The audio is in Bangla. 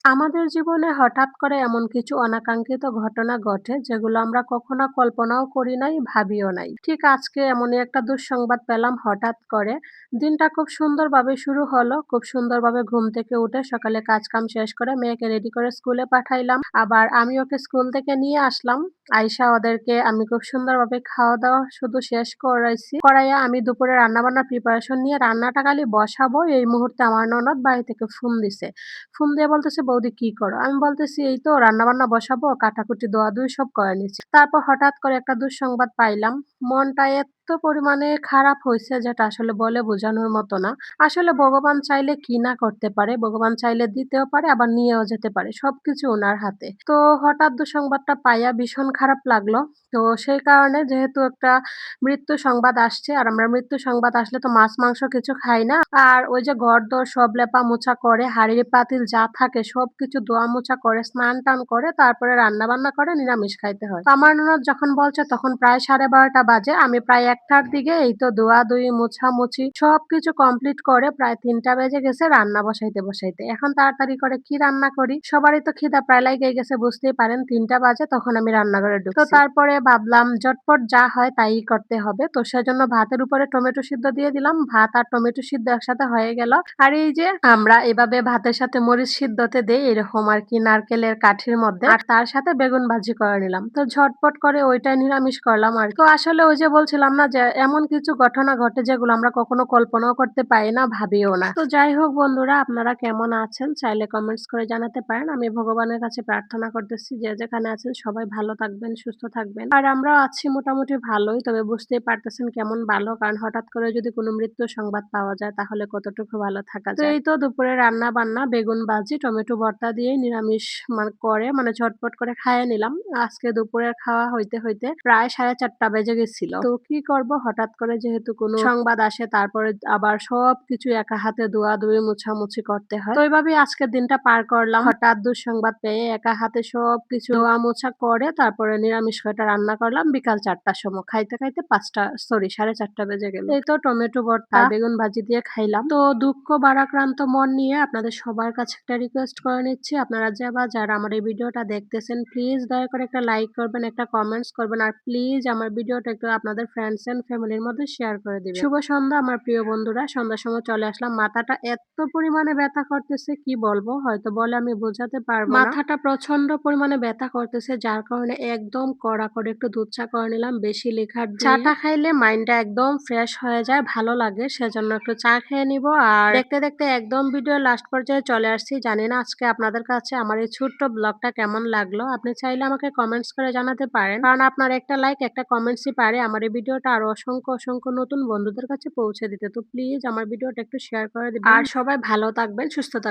আমাদের জীবনে হঠাৎ করে এমন কিছু অনাকাঙ্ক্ষিত ঘটনা ঘটে যেগুলো আমরা কখনো কল্পনাও করি নাই, ভাবিও নাই। ঠিক আজকে এমনই একটা দুঃসংবাদ পেলাম হঠাৎ করে। দিনটা খুব সুন্দরভাবে শুরু হলো। খুব সুন্দরভাবে ঘুম থেকে উঠে সকালে কাজ-কাম শেষ করে মেয়েকে রেডি করে স্কুলে পাঠাইলাম। আবার আমি ওকে স্কুল থেকে নিয়ে আসলাম। আইসা ওদেরকে আমি খুব সুন্দরভাবে খাওয়া-দাওয়া শুধু শেষ করাইছি। করাইয়া আমি দুপুরে রান্নাবান্নার প্রিপারেশন নিয়ে রান্নাটা খালি বসাবো এই মুহূর্তে আমার ননদ বাড়ি থেকে ফোন দিছে। ফোন দিয়ে বলতেছে বৌদি কি করো? আমি বলতেছি এই তো রান্না বান্না বসাবো, কাটাকুটি ধোয়াধুয়ি সব করে নিচ্ছি। তারপর হঠাৎ করে একটা দুঃসংবাদ পাইলাম। মনটা এত পরিমাণে খারাপ হয়েছে যেটা আসলে বলে বোঝানোর মতো না। আসলে ভগবান চাইলে কি না করতে পারে, ভগবান চাইলে দিতেও পারে আবার নিয়েও যেতে পারে। সবকিছু ওনার হাতে। তো হঠাৎ দুঃসংবাদটা পাইয়া ভীষণ খারাপ লাগল। তো সেই কারণে যেহেতু একটা মৃত্যু সংবাদ আসছে আর আমরা মৃত্যু সংবাদ আসলে তো মাছ মাংস কিছু খাই না। আর ওই যে ঘর-দোর সব লেপা মোছা করে হাঁড়ি পাতিল যা থাকে সবকিছু ধোয়া মোছা করে স্নান-টান করে তারপরে রান্না-বান্না করে নিরামিষ খাইতে হয়। আমার ননদ যখন বলছে তখন প্রায় সাড়ে বারোটা বাজে। আমি প্রায় একটার দিকে এই তো দোয়া ধোয়া-ধুয়ি, মোছামুছি সবকিছু কমপ্লিট করে প্রায় তিনটা বেজে গেছে রান্না বসাইতে বসাইতে। এখন তাড়াতাড়ি করে কি রান্না করি? সবারই তো খিদা প্রায় লাইগাই গেছে বুঝতেই পারেন। তিনটা বাজে তখন আমি রান্নাঘরে ঢুকছি। তো তারপরে ভাবলাম ঝটপট যা হয় তাই করতে হবে। তো সেজন্য ভাতের উপরে টমেটো সিদ্ধ দিয়ে দিলাম। ভাত আর টমেটো সিদ্ধ একসাথে হয়ে গেল। আর এই যে আমরা এভাবে ভাতের সাথে মরিচ সিদ্ধতে দেই এরকম আর কি নারকেলের কাঠির মধ্যে। আর তার সাথে বেগুন ভাজি করে নিলাম। তো ঝটপট করে ওইটাই নিরামিষ করলাম আর তো আসলে ওই যে বলছিলাম না যে এমন কিছু ঘটনা ঘটে যেগুলো আমরা কখনো কল্পনাও করতে পারি না, ভাবিও না। তো যাই হোক বন্ধুরা আপনারা কেমন আছেন? চাইলে কমেন্টস করে জানাতে পারেন। আমি ভগবানের কাছে প্রার্থনা করতেছি যে যেখানে আছেন সবাই ভালো থাকবেন, সুস্থ থাকবেন। আর আমরাও আছি মোটামুটি ভালোই। তবে বুঝতেই পারতেছেন কেমন ভালো কারণ হঠাৎ করে যদি কোনো মৃত্যু সংবাদ পাওয়া যায় তাহলে কতটুকু ভালো থাকা যায়। তো এই তো দুপুরে রান্না বান্না বেগুন ভাজি, টমেটো ভর্তা দিয়ে নিরামিষ মান করে মানে ঝটপট করে খাইয়ে নিলাম। আজকে দুপুরের খাওয়া হইতে হইতে প্রায় সাড়ে চারটা বেজে গেছিল। তো কি করব হঠাৎ করে যেহেতু কোনো সংবাদ আসে তারপরে আবার সবকিছু একা হাতে ধোয়া-ধুয়ি, মোছামুছি করতে হয়। তো ওইভাবেই আজকের দিনটা পার করলাম। হঠাৎ দুঃসংবাদ পেয়ে একা হাতে সবকিছু ধোয়া মোছা করে তারপরে নিরামিষ কয়টা রান্না করলাম বিকাল চারটার সময়। খাইতে খাইতে পাঁচটা সরি সাড়ে চারটা বেজে গেল। এই তো টমেটো ভর্তা, বেগুন ভাজি দিয়ে খাইলাম। তো দুঃখ ভারাক্রান্ত মন নিয়ে আপনাদের সবার কাছে একটা রিকোয়েস্ট করে নিচ্ছি আপনারা যে বা যারা আমার এই ভিডিওটা দেখতেছেন প্লিজ দয়া করে একটা লাইক করবেন, একটা কমেন্টস করবেন আর প্লিজ আমার ভিডিওটা একটু আপনাদের ফ্রেন্ডস এন্ড ফ্যামিলির মধ্যে শেয়ার করে দিবেন। শুভ সন্ধ্যা আমার প্রিয় বন্ধুরা। সন্ধ্যার সময় চলে আসলাম। মাথাটা এত পরিমাণে ব্যথা করতেছে কি বলব হয়তো বলে আমি বোঝাতে পারব মাথাটা প্রচণ্ড পরিমাণে ব্যথা করতেছে যার কারণে একদম কড়া করে একটু দুধ চা করে নিলাম বেশি লিখার চাটা খাইলে মাইন্ডটা একদম ফ্রেশ হয়ে যায় ভালো লাগে সেজন্য একটু চা খেয়ে নিব আর দেখতে দেখতে একদম ভিডিও লাস্ট পর্যায়ে চলে আসছি জানি না আজকে আপনাদের কাছে আমার এই ছোট্ট ব্লগটা কেমন লাগল? আপনি চাইলে আমাকে কমেন্টস করে জানাতে পারেন। কারণ আপনার একটা লাইক একটা কমেন্টসই পারে। আমার এই ভিডিওটা আরও অসংখ্য অসংখ্য নতুন বন্ধুদের কাছে পৌঁছে দিতে। তো প্লিজ আমার ভিডিওটা একটু শেয়ার করে দিবেন। আর সবাই ভালো থাকবেন, সুস্থ থাকবেন।